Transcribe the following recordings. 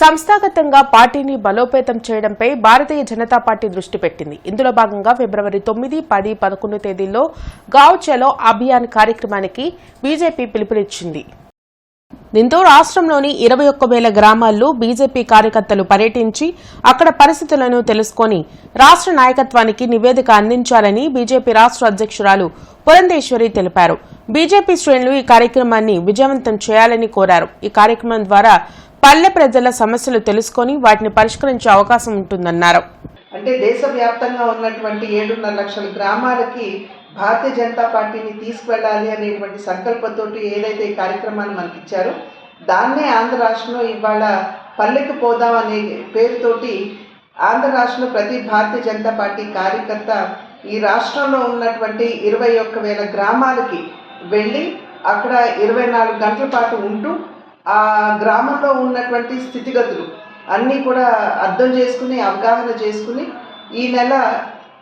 సంస్థాగతంగా పార్టీని బలోపేతం చేయడంపై భారతీయ జనతా పార్టీ దృష్టి పెట్టింది. ఇందులో భాగంగా ఫిబ్రవరి తొమ్మిది పది పదకొండు తేదీల్లో గావ్ చలో అభియాన్ కార్యక్రమానికి బీజేపీ పిలుపునిచ్చింది. దీంతో రాష్ట్రంలోని ఇరవై ఒక్క వేల గ్రామాల్లో బీజేపీ కార్యకర్తలు పర్యటించి అక్కడ పరిస్థితులను తెలుసుకొని రాష్ట్ర నాయకత్వానికి నివేదిక అందించాలని బీజేపీ రాష్ట్ర అధ్యక్షురాలు పురంధేశ్వరి తెలిపారు. బీజేపీ శ్రేణులు ఈ కార్యక్రమాన్ని విజయవంతం చేయాలని కోరారు. ఈ కార్యక్రమం ద్వారా పల్లె ప్రజల సమస్యలు తెలుసుకొని వాటిని పరిష్కరించే అవకాశం ఉంటుందన్నారు. అంటే దేశవ్యాప్తంగా ఉన్నటువంటి ఏడున్నర లక్షల గ్రామాలకి భారతీయ జనతా పార్టీని తీసుకువెళ్ళాలి అనేటువంటి సంకల్పంతో ఏదైతే ఈ కార్యక్రమాన్ని మనకి ఇచ్చారో దాన్నే ఆంధ్ర రాష్ట్రంలో ఇవాళ పల్లెకు పోదాం అనే పేరుతోటి ఆంధ్ర రాష్ట్రంలో ప్రతి భారతీయ జనతా పార్టీ కార్యకర్త ఈ రాష్ట్రంలో ఉన్నటువంటి ఇరవై ఒక్క వేల గ్రామాలకి వెళ్ళి అక్కడ ఇరవై నాలుగు గంటల పాటు ఉంటూ ఆ గ్రామంలో ఉన్నటువంటి స్థితిగతులు అన్నీ కూడా అర్థం చేసుకుని అవగాహన చేసుకుని ఈ నెల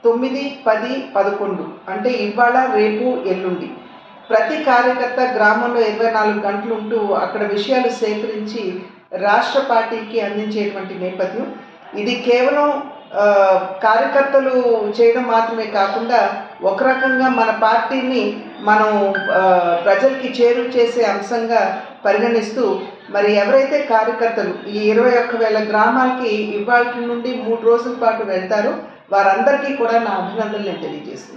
తొమ్మిది పది పదకొండు అంటే ఇవాళ రేపు ఎల్లుండి. ప్రతి కార్యకర్త గ్రామంలో ఇరవై నాలుగు గంటలు ఉంటూ అక్కడ విషయాలు సేకరించి రాష్ట్ర పార్టీకి అందించేటువంటి నేపథ్యం. ఇది కేవలం కార్యకర్తలు చేయడం మాత్రమే కాకుండా ఒక రకంగా మన పార్టీని మనం ప్రజలకి చేరువ చేసే అంశంగా పరిగణిస్తూ మరి ఎవరైతే కార్యకర్తలు ఈ ఇరవై ఒక్క వేల గ్రామాలకి ఇవాళ నుండి మూడు రోజుల పాటు వెళ్తారో వారందరికీ కూడా నా అభినందనలు తెలియజేస్తున్నాను.